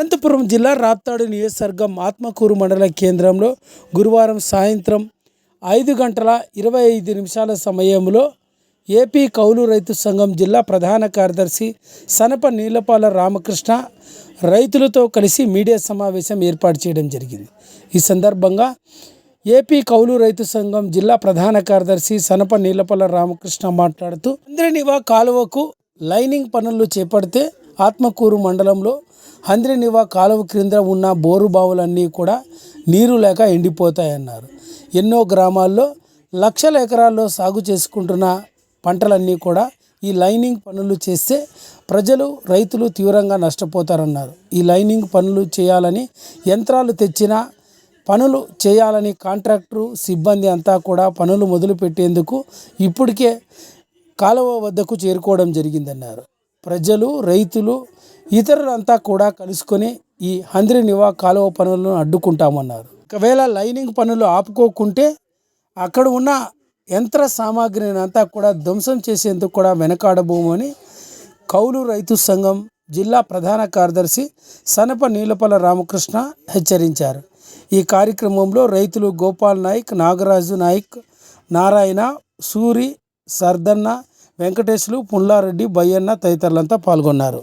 అనంతపురం జిల్లా రాప్తాడు నియోజకవర్గం ఆత్మకూరు మండల కేంద్రంలో గురువారం సాయంత్రం ఐదు గంటల ఇరవై ఐదు నిమిషాల సమయంలో ఏపీ కౌలు రైతు సంఘం జిల్లా ప్రధాన కార్యదర్శి సనప నీలపాల రామకృష్ణ రైతులతో కలిసి మీడియా సమావేశం ఏర్పాటు చేయడం జరిగింది. ఈ సందర్భంగా ఏపీ కౌలు రైతు సంఘం జిల్లా ప్రధాన కార్యదర్శి సనప నీలపల్ల రామకృష్ణ మాట్లాడుతూ ఇంద్రనివా కాలువకు లైనింగ్ పనులు చేపడితే ఆత్మకూరు మండలంలో హంద్రినివా కాలువ క్రింద ఉన్న బోరు బావులన్నీ కూడా నీరు లేక ఎండిపోతాయన్నారు. ఎన్నో గ్రామాల్లో లక్షల ఎకరాల్లో సాగు చేసుకుంటున్న పంటలన్నీ కూడా ఈ లైనింగ్ పనులు చేస్తే ప్రజలు రైతులు తీవ్రంగా నష్టపోతారన్నారు. ఈ లైనింగ్ పనులు చేయాలని యంత్రాలు తెచ్చినా పనులు చేయాలని కాంట్రాక్టరు సిబ్బంది అంతా కూడా పనులు మొదలుపెట్టేందుకు ఇప్పటికే కాలువ వద్దకు చేరుకోవడం జరిగిందన్నారు. ప్రజలు రైతులు ఇతరులంతా కూడా కలుసుకొని ఈ హంద్రి నివా కాలువ పనులను అడ్డుకుంటామన్నారు. ఒకవేళ లైనింగ్ పనులు ఆపుకోకుంటే అక్కడ ఉన్న యంత్ర సామాగ్రిని అంతా కూడా ధ్వంసం చేసేందుకు కూడా వెనకాడబోమని కౌలు రైతు సంఘం జిల్లా ప్రధాన కార్యదర్శి సనప నీలపల రామకృష్ణ హెచ్చరించారు. ఈ కార్యక్రమంలో రైతులు గోపాల్ నాయక్ నాగరాజు నాయక్ నారాయణ సూరి సర్దన్న వెంకటేశ్లు పుల్లారెడ్డి బయ్యన్న తదితరులంతా పాల్గొన్నారు.